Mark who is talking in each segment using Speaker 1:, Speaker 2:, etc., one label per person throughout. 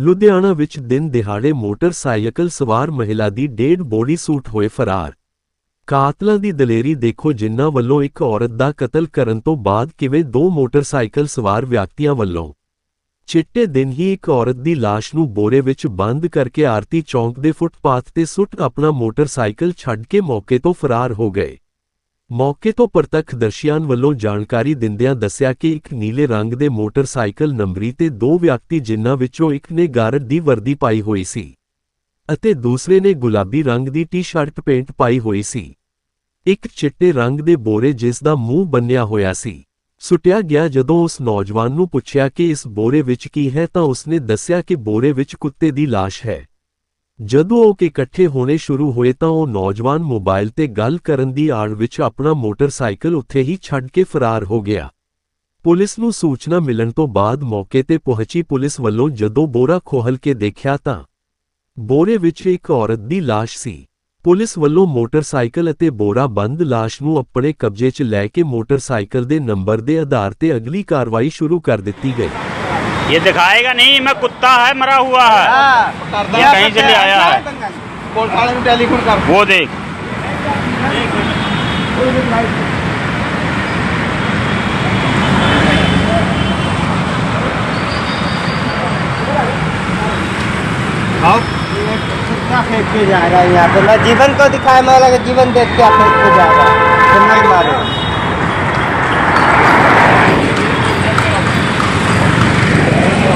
Speaker 1: ਲੁਧਿਆਣਾ ਵਿੱਚ ਦਿਨ ਦਿਹਾੜੇ ਮੋਟਰਸਾਈਕਲ ਸਵਾਰ ਮਹਿਲਾ ਦੀ ਡੇਡ ਬੋਡੀ ਸੂਟ ਹੋਏ ਫਰਾਰ। ਕਾਤਲਾਂ ਦੀ ਦਲੇਰੀ ਦੇਖੋ ਜਿਨ੍ਹਾਂ ਵੱਲੋਂ ਇੱਕ ਔਰਤ ਦਾ ਕਤਲ ਕਰਨ ਤੋਂ ਬਾਅਦ ਕਿਵੇਂ ਦੋ ਮੋਟਰਸਾਈਕਲ ਸਵਾਰ ਵਿਅਕਤੀਆਂ ਵੱਲੋਂ। ਚਿੱਟੇ ਦਿਨ ਹੀ ਇੱਕ ਔਰਤ ਦੀ ਲਾਸ਼ ਨੂੰ ਬੋਰੇ ਵਿੱਚ ਬੰਦ ਕਰਕੇ ਆਰਤੀ ਚੌਂਕ ਦੇ ਫੁੱਟਪਾਥ ਤੇ ਸੁੱਟ ਆਪਣਾ ਮੋਟਰਸਾਈਕਲ ਛੱਡ ਕੇ ਮੌਕੇ ਤੋਂ ਫਰਾਰ ਹੋ ਗਏ। ਮੌਕੇ ਤੋਂ ਪ੍ਰਤੱਖਦਰਸ਼ੀਆਂ ਵੱਲੋਂ ਜਾਣਕਾਰੀ ਦਿੰਦਿਆਂ ਦੱਸਿਆ ਕਿ ਇੱਕ ਨੀਲੇ ਰੰਗ ਦੇ ਮੋਟਰਸਾਈਕਲ ਨੰਬਰੀ ਤੇ ਦੋ ਵਿਅਕਤੀ ਜਿਨ੍ਹਾਂ ਵਿੱਚੋਂ ਇੱਕ ਨੇ ਗਾਰਡ ਦੀ ਵਰਦੀ ਪਾਈ ਹੋਈ ਸੀ ਅਤੇ ਦੂਸਰੇ ਨੇ ਗੁਲਾਬੀ ਰੰਗ ਦੀ ਟੀ-ਸ਼ਰਟ ਪੈਂਟ ਪਾਈ ਹੋਈ ਸੀ। ਇੱਕ ਚਿੱਟੇ ਰੰਗ ਦੇ ਬੋਰੇ ਜਿਸ ਦਾ ਮੂੰਹ ਬੰਨਿਆ ਹੋਇਆ ਸੀ। ਸੁੱਟਿਆ ਗਿਆ ਜਦੋਂ ਉਸ ਨੌਜਵਾਨ ਨੂੰ ਪੁੱਛਿਆ ਕਿ ਇਸ ਬੋਰੇ ਵਿੱਚ ਕੀ ਹੈ ਤਾਂ ਉਸਨੇ ਦੱਸਿਆ ਕਿ ਬੋਰੇ ਵਿੱਚ ਕੁੱਤੇ ਦੀ ਲਾਸ਼ ਹੈ। ਜਦੋਂ ਉਹ ਇਕੱਠੇ ਹੋਣੇ ਸ਼ੁਰੂ ਹੋਏ ਤਾਂ ਉਹ ਨੌਜਵਾਨ ਮੋਬਾਈਲ ਤੇ ਗੱਲ ਕਰਨ ਦੀ ਆੜ ਵਿੱਚ ਆਪਣਾ ਮੋਟਰਸਾਈਕਲ ਉੱਥੇ ਹੀ ਛੱਡ ਕੇ ਫਰਾਰ ਹੋ ਗਿਆ। ਪੁਲਿਸ ਨੂੰ ਸੂਚਨਾ ਮਿਲਣ ਤੋਂ ਬਾਅਦ ਮੌਕੇ ਤੇ ਪਹੁੰਚੀ ਪੁਲਿਸ ਵੱਲੋਂ ਜਦੋਂ ਬੋਰਾ ਖੋਹਲ ਕੇ ਦੇਖਿਆ ਤਾਂ ਬੋਰੇ ਵਿੱਚ ਇੱਕ ਔਰਤ ਦੀ ਲਾਸ਼ ਸੀ। ਪੁਲਿਸ ਵੱਲੋਂ ਮੋਟਰਸਾਈਕਲ ਅਤੇ ਬੋਰਾ ਬੰਦ ਲਾਸ਼ ਨੂੰ ਆਪਣੇ ਕਬਜ਼ੇ 'ਚ ਲੈ ਕੇ ਮੋਟਰਸਾਈਕਲ ਦੇ ਨੰਬਰ ਦੇ ਆਧਾਰ ਤੇ ਅਗਲੀ ਕਾਰਵਾਈ ਸ਼ੁਰੂ ਕਰ ਦਿੱਤੀ ਗਈ।
Speaker 2: ये दिखाएगा नहीं मैं कुत्ता है मरा हुआ है। हाँ, ये कहीं से ले आया है। वो देख।
Speaker 3: हाँ। फेंक के जा रहा है यहाँ पे? मैं जीवन को दिखाया मैं लगा जीवन देख के आप फेंक के जा रहा है नहीं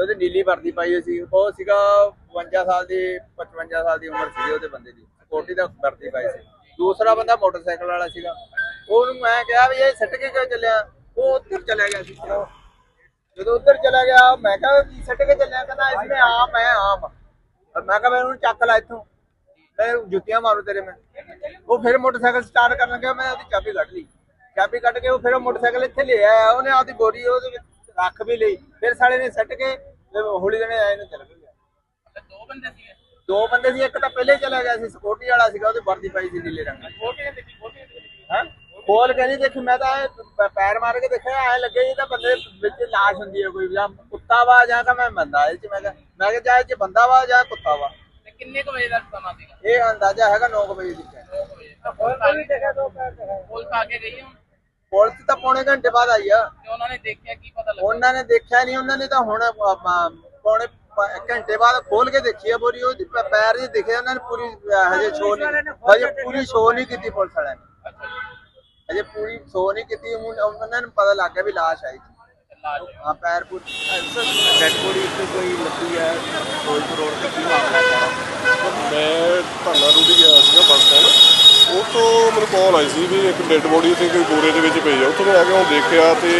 Speaker 3: ਤੇ ਉਹਦੀ ਨੀਲੀ ਵਰਦੀ ਪਾਈ ਹੋਈ ਸੀ। ਉਹ ਸੀਗਾ 52 ਸਾਲ ਦੀ 55 ਸਾਲ ਦੀ ਉਮਰ ਸੀ ਉਹਦੇ ਬੰਦੇ ਦੀ। ਸਪੋਰਟੀ ਦਾ ਵਰਦੀ ਪਾਈ ਸੀ। ਦੂਸਰਾ ਬੰਦਾ ਮੋਟਰਸਾਈਕਲ ਵਾਲਾ ਸੀਗਾ। ਉਹਨੂੰ ਮੈਂ ਕਿਹਾ ਵੀ ਇਹ ਸਿੱਟ ਕੇ ਕਿਉਂ ਚੱਲਿਆ? ਉਹ ਉੱਧਰ ਚਲਾ ਗਿਆ ਸੀ। ਜਦੋਂ ਉੱਧਰ ਚਲਾ ਗਿਆ, ਮੈਂ ਕਿਹਾ ਕੀ ਸਿੱਟ ਕੇ ਚੱਲਿਆ? ਕਹਿੰਦਾ ਇਸਮੇ ਆਮ ਹੈ ਆਮ ਮੈਂ ਕਿਹਾ ਮੈਂ ਉਹਨੂੰ ਚੱਕ ਲਾ ਇੱਥੋਂ। ਮੈਂ ਜੁੱਤੀਆਂ ਮਾਰੂ ਤੇਰੇ ਮੈਂ। ਉਹ ਫਿਰ ਮੋਟਰਸਾਈਕਲ ਸਟਾਰਟ ਕਰਨ ਲੱਗਿਆ, ਮੈਂ ਉਹਦੀ ਚਾਬੀ ਕੱਢ ਲਈ। ਚਾਬੀ ਕੱਢ ਕੇ ਉਹ ਫਿਰ ਉਹ ਮੋਟਰਸਾਈਕਲ ਇੱਥੇ ਲੈ ਆਇਆ। ਉਹਨੇ ਆਪਦੀ ਬੋਰੀ ਉਹਦੇ ਵਿੱਚ ਰੱਖ ਵੀ ਲਈ। ਫਿਰ ਸਾਲੇ ਨੇ ਸੱਟ ਕੇ ਹੌਲੀ ਜਣੇ ਆਏ ਨੂੰ ਚਲ ਗਿਆ
Speaker 4: ਮਤਲਬ ਦੋ ਬੰਦੇ ਸੀਗੇ?
Speaker 3: ਦੋ ਬੰਦੇ ਸੀ ਇੱਕ ਤਾਂ ਪਹਿਲੇ ਚਲਾ ਗਿਆ ਸੀ ਸਪੋਰਟੀ ਵਾਲਾ ਸੀਗਾ ਉਹਦੀ ਵਰਦੀ ਪਾਈ ਸੀ ਨੀਲੇ ਰੰਗ ਦੀ। ਹਾਂ ਖੋਲ ਕੇ ਨਹੀਂ ਦੇਖੀ? ਮੈਂ ਤਾਂ ਇਹ ਪੈਰ ਮਾਰ ਕੇ ਦੇਖਿਆ ਐ ਲੱਗੇ ਇਹ ਤਾਂ ਬੰਦੇ ਵਿੱਚ ਲਾਸ਼ ਹੁੰਦੀ ਹੈ ਕੋਈ ਜਾਂ ਕੁੱਤਾ ਵਾ ਜਾਂ ਕਿ ਮੈਂ ਬੰਦਾ ਇਹ ਚ ਮੈਂ ਕਿਹਾ ਮੈਂ ਕਿਹਾ ਜਾਂ ਇਹ ਚ ਬੰਦਾ ਵਾ ਜਾਂ ਕੁੱਤਾ ਵਾ।
Speaker 4: ਤੇ ਕਿੰਨੇ ਕੁ ਵਜੇ ਦਾ ਸਮਾਂ ਸੀਗਾ?
Speaker 3: ਇਹ ਅੰਦਾਜ਼ਾ ਹੈਗਾ 9 ਵਜੇ ਦੀ ਹੈ।
Speaker 4: 9 ਵਜੇ। ਪੁਲਿਸ ਆ ਕੇ ਗਈ ਹੁਣ?
Speaker 3: ਪੁਲਿਸ ਤਾਂ ਪੌਣੇ ਘੰਟੇ ਬਾਅਦ ਆਈ ਆ।
Speaker 4: ਤੇ ਉਹਨਾਂ ਨੇ ਦੇਖਿਆ ਕੀ ਪਤਾ ਲੱਗਾ?
Speaker 3: ਉਹਨਾਂ ਨੇ ਦੇਖਿਆ ਨਹੀਂ ਉਹਨਾਂ ਨੇ ਤਾਂ ਹੁਣ ਆਪਾਂ ਪੌਣੇ ਪ- ਘੰਟੇ ਬਾਅਦ ਖੋਲ ਕੇ ਦੇਖੀ ਆ ਬੋਰੀ ਉਹਦੀ ਪ- ਪੈਰ ਜੀ ਦਿਖੇ ਉਹਨਾਂ ਨੇ ਪੂਰੀ ਅਹ, ਹਜੇ ਸ਼ੋ ਨਹੀਂ ਹਜੇ ਪੂਰੀ ਸ਼ੋ ਨਹੀਂ ਕੀਤੀ ਪੁਲਿਸ ਵਾਲਿਆਂ ਨੇ।
Speaker 4: ਅੱਛਾ ਜੀ।
Speaker 3: ਹਜੇ ਪੂਰੀ ਸ਼ੋ ਨਹੀਂ ਕੀਤੀ ਹੁਣ ਉਹਨਾਂ ਨੂੰ ਪਤਾ ਲੱਗ ਗਿਆ ਵੀ ਲਾਸ਼ ਆਈ
Speaker 4: ਤੇ ਲਾਜ
Speaker 3: ਹਾਂ ਪੈਰ ਪੂਰ
Speaker 5: ਡੈਡ ਬੋਡੀ ਇੱਥੇ ਕੋਈ ਲੱਗੀ ਹੈ ਫਿਰੋਜ਼ਪੁਰ ਰੋਡ ਤੇ ਕੀ ਮਾਮਲਾ ਹੈ? ਸਾਰਾ
Speaker 6: ਮੈਂ ਧਰਨਾ ਰੂੜੀ ਗਿਆ ਸੀਗਾ ਬੱਸ। ਉਹ ਤੋਂ ਮੈਨੂੰ ਕਾਲ ਆਈ ਸੀ ਵੀ ਇੱਕ ਡੈੱਡ ਬੋਡੀ ਇੱਥੇ ਕੋਈ ਬੋਰੇ ਦੇ ਵਿੱਚ ਪਈ ਆ। ਉੱਥੋਂ ਮੈਂ ਆ ਕੇ ਉਹ ਦੇਖਿਆ ਤੇ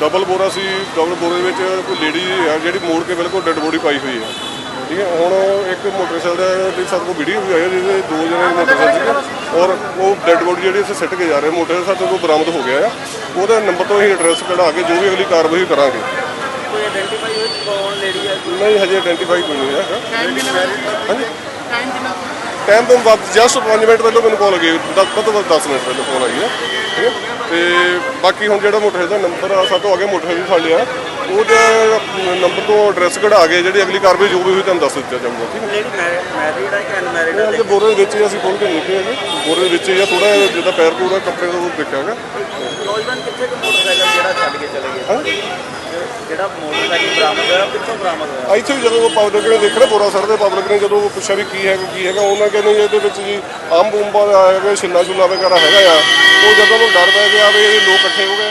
Speaker 6: ਡਬਲ ਬੋਰਾ ਸੀ ਡਬਲ ਬੋਰੇ ਦੇ ਵਿੱਚ ਕੋਈ ਲੇਡੀ ਆ ਜਿਹੜੀ ਮੋੜ ਕੇ ਬਿਲਕੁਲ ਡੈੱਡ ਬੋਡੀ ਪਾਈ ਹੋਈ ਆ। ਠੀਕ ਹੈ ਹੁਣ ਇੱਕ ਮੋਟਰਸਾਈਕਲ ਦੀ ਸਾਡੇ ਕੋਲ ਵੀਡੀਓ ਵੀ ਆਈ ਆ ਜਿਹਦੇ ਦੋ ਜਣੇ ਮੋਟਰਸਾਈਕਲ ਸੀ ਔਰ ਉਹ ਡੈੱਡ ਬੋਡੀ ਜਿਹੜੀ ਇੱਥੇ ਸਿੱਟ ਕੇ ਜਾ ਰਹੇ ਮੋਟਰਸਾਈਕਲ ਸਾਡੇ ਕੋਲ ਬਰਾਮਦ ਹੋ ਗਿਆ ਆ। ਉਹਦੇ ਨੰਬਰ ਤੋਂ ਅਸੀਂ ਐਡਰੈਸ ਕਢਾ ਕੇ ਜੋ ਵੀ ਅਗਲੀ ਕਾਰਵਾਈ ਕਰਾਂਗੇ।
Speaker 5: ਕੋਈ ਆਇਡੈਂਟੀਫਾਈ ਹੋਈ ਕੌਣ ਲੇਡੀ ਹੈ
Speaker 6: ਨਹੀਂ ਹਜੇ ਆਇਡੈਂਟੀਫਾਈ ਕੋਈ ਨਹੀਂ
Speaker 4: ਕਿੰਨਾ
Speaker 6: ਹਾਂਜੀ।
Speaker 4: ਟਾਈਮ
Speaker 6: ਤੋਂ ਵੱਧ ਜਸਟ 5 ਮਿੰਟ ਪਹਿਲਾਂ ਮੈਨੂੰ ਕਾਲ ਗਈ। ਦਸ ਵੱਧ ਤੋਂ ਵੱਧ 10 ਮਿੰਟ ਪਹਿਲਾਂ ਫੋਨ ਆਈ ਹੈ ਠੀਕ ਹੈ ਤੇ ਬਾਕੀ ਹੁਣ ਜਿਹੜਾ ਮੋਟਰ ਦਾ ਨੰਬਰ ਆ, ਸਾਡੇ ਤੋਂ ਮੋਟਰ ਮੋਟਰਸਾਈਕਲ ਫੜ ਲਿਆ। ਉਹਦੇ ਨੰਬਰ ਤੋਂ ਐਡਰੈਸ ਕਢਾ ਕੇ ਜਿਹੜੀ ਅਗਲੀ ਕਾਰਵਾਈ ਜੋ ਵੀ ਹੋਈ ਤੁਹਾਨੂੰ ਦੱਸ ਦਿੱਤਾ ਜਾਊਗਾ ਠੀਕ ਹੈ?
Speaker 5: ਲੇਡੀ ਮੈਰਿਡ ਹੈ ਕਿ ਅਨਮੈਰਿਡ ਹੈ
Speaker 6: ਅੱਗੇ ਬੋਰੇ ਦੇ ਵਿੱਚ ਹੀ ਅਸੀਂ ਖੋਲ ਕੇ ਦੇਖੇ ਹੈਗੇ ਬੋਰੇ ਦੇ ਵਿੱਚ ਹੀ ਆ ਥੋੜਾ ਜਿੱਦਾਂ ਪੈਰ ਪੂਰਾ ਕੱਪੜੇ ਦਾ ਉਹ ਦੇਖਿਆ ਹੈਗਾ।
Speaker 5: ਨੌਜਵਾਨ ਕਿੱਥੇ ਕੁ ਮੋਟਰਸਾਈਕਲ ਜਿਹੜਾ ਛੱਡ ਕੇ ਚਲੇ ਗਏ? ਜਿਹੜਾ ਮੋਟਰਸਾਈਕਲ ਬਰਾਮਦ ਹੋਇਆ ਕਿੱਥੋਂ ਬਰਾਮਦ ਹੋਇਆ?
Speaker 6: ਇੱਥੇ ਵੀ ਜਦੋਂ ਪਬਲਿਕ ਨੇ ਦੇਖਿਆ ਬੋਰਾ ਸਰ ਦੇ ਪਬਲਿਕ ਨੇ ਜਦੋਂ ਪੁੱਛਿਆ ਵੀ ਕੀ ਹੈਗਾ ਕੀ ਹੈਗਾ ਉਹਨਾਂ ਕਹਿੰਦੇ ਜੀ ਇਹਦੇ ਵਿੱਚ ਜੀ ਅੰਬ ਉੰਬਾ ਦਾ ਹੈਗਾ ਛਿੱਲਾ ਛੁੱਲਾ ਵਗੈਰਾ ਹੈਗਾ ਆ। ਉਹ ਜਦੋਂ ਨੂੰ ਡਰ ਪੈ ਗਿਆ ਵੀ ਇਹ ਲੋਕ ਇਕੱਠੇ ਹੋ ਗਏ